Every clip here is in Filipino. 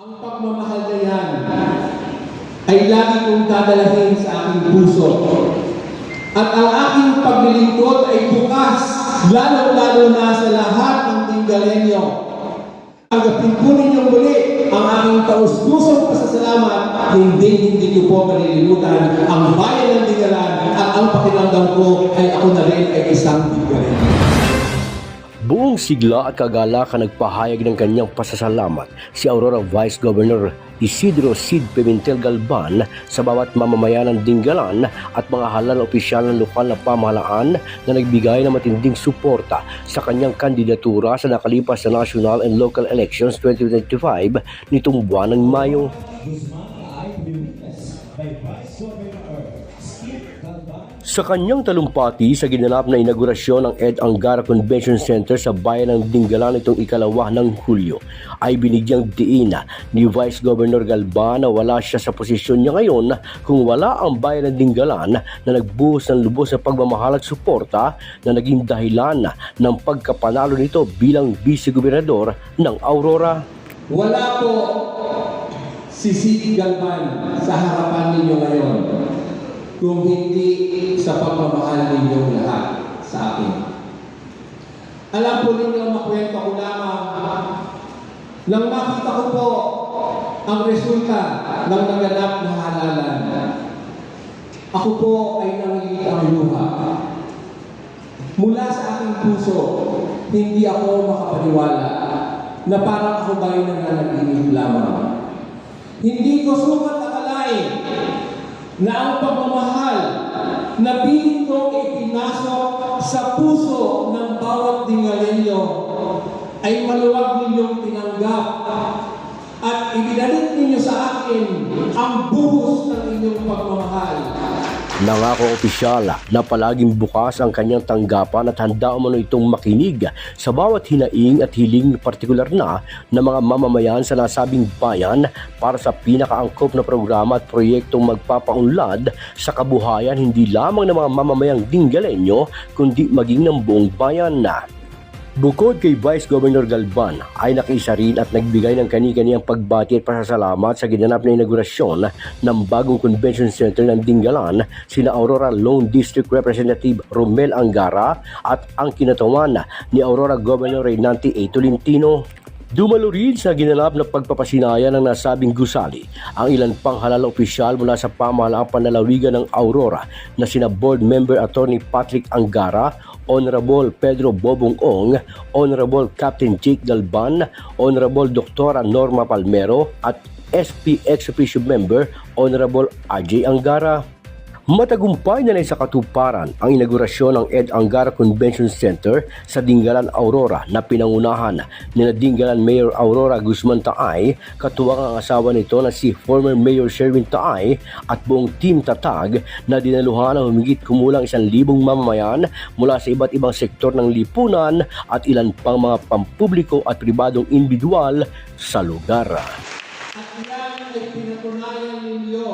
Ang pagmamahal na yan ay lagi kong dadalahin sa aking puso. At ang aking paglilingkod ay bukas, lalo-lalo na sa lahat ng Tinggalenyo. Agapin po ninyo muli ang aking taus-pusong pasasalamat, hindi hindi ko po malilimutan ang bayan ng Tinggalan at ang pakiramdam ko ay ako na rin ay isang Tinggalenyo. Buong sigla at kagalakan nagpahayag ng kanyang pasasalamat si Aurora Vice Governor Isidro Sid Pimentel Galban sa bawat mamamayan ng Dinggalan at mga halal opisyal ng lokal na pamahalaan na nagbigay ng matinding suporta sa kanyang kandidatura sa nakalipas na national and local elections 2025 nitong buwan ng Mayo. Sa kanyang talumpati sa ginanap na inaugurasyon ng Ed Angara Convention Center sa bayan ng Dingalan itong ikalawa ng Hulyo, ay binigyang diin ni Vice Governor Galban na wala siya sa posisyon niya ngayon kung wala ang bayan ng Dingalan na nagbuhos ng lubos na pagmamahal at suporta na naging dahilan ng pagkapanalo nito bilang vice-gobernador ng Aurora. Wala po si Sid Galvan sa harapan ninyo ngayon kung hindi sa pagmamahal ninyong lahat sa akin. Alam po ninyo, makwento ko lamang nang makita ko po ang resulta ng naganap na halalan. Ako po ay nangilit ang luha. Mula sa aking puso, hindi ako makapaniwala na parang ako ba'y nananaginip lamang. Hindi ko sukat akalain na ang pagmamahal na piling kong ipinasok sa puso ng bawat dingalenyo ay maluwag ninyong tinanggap at ibinalik ninyo sa akin ang buhos ng inyong pagmamahal. Nangako opisyal na palaging bukas ang kanyang tanggapan at handa umano itong makinig sa bawat hinaing at hiling partikular na ng mga mamamayan sa nasabing bayan para sa pinakaangkop na programa at proyektong magpapaunlad sa kabuhayan hindi lamang ng mga mamamayang dinggalenyo kundi maging ng buong bayan na. Bukod kay Vice Governor Galban ay nakiisa rin at nagbigay ng kani-kaniyang pagbati at pasasalamat sa ginanap na inaugurasyon ng bagong convention center ng Dingalan sina Aurora Lone District Representative Romel Angara at ang kinatawan ni Aurora Governor Reynante A. Tolentino. Dumalo rin sa ginanap na pagpapasinaya ng nasabing gusali ang ilan pang halal opisyal mula sa pamahalaang panlalawigan ng Aurora na sina Board Member Attorney Patrick Angara, Honorable Pedro Bobong Ong, Honorable Captain Jake Galban, Honorable Dr. Norma Palmero at SP Ex Officio Member Honorable RJ Angara. Matagumpay na sa katuparan ang inaugurasyon ng Ed Angara Convention Center sa Dingalan, Aurora na pinangunahan ni na Dingalan Mayor Aurora Guzman Taay, katuwang ang asawa nito na si former Mayor Sherwin Taay at buong team tatag na dinaluhan ng humigit kumulang isang libong mamamayan mula sa iba't ibang sektor ng lipunan at ilan pang mga pampubliko at pribadong individual sa lugar. Ay pinatunayan ninyo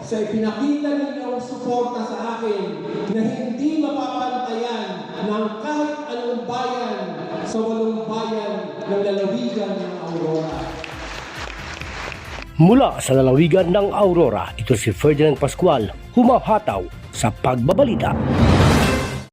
sa ipinakita ninyong suporta sa akin na hindi mapapantayan ng kahit anong bayan sa walong bayan ng lalawigan ng Aurora. Mula sa lalawigan ng Aurora, ito si Ferdinand Pascual, humahataw sa pagbabalita.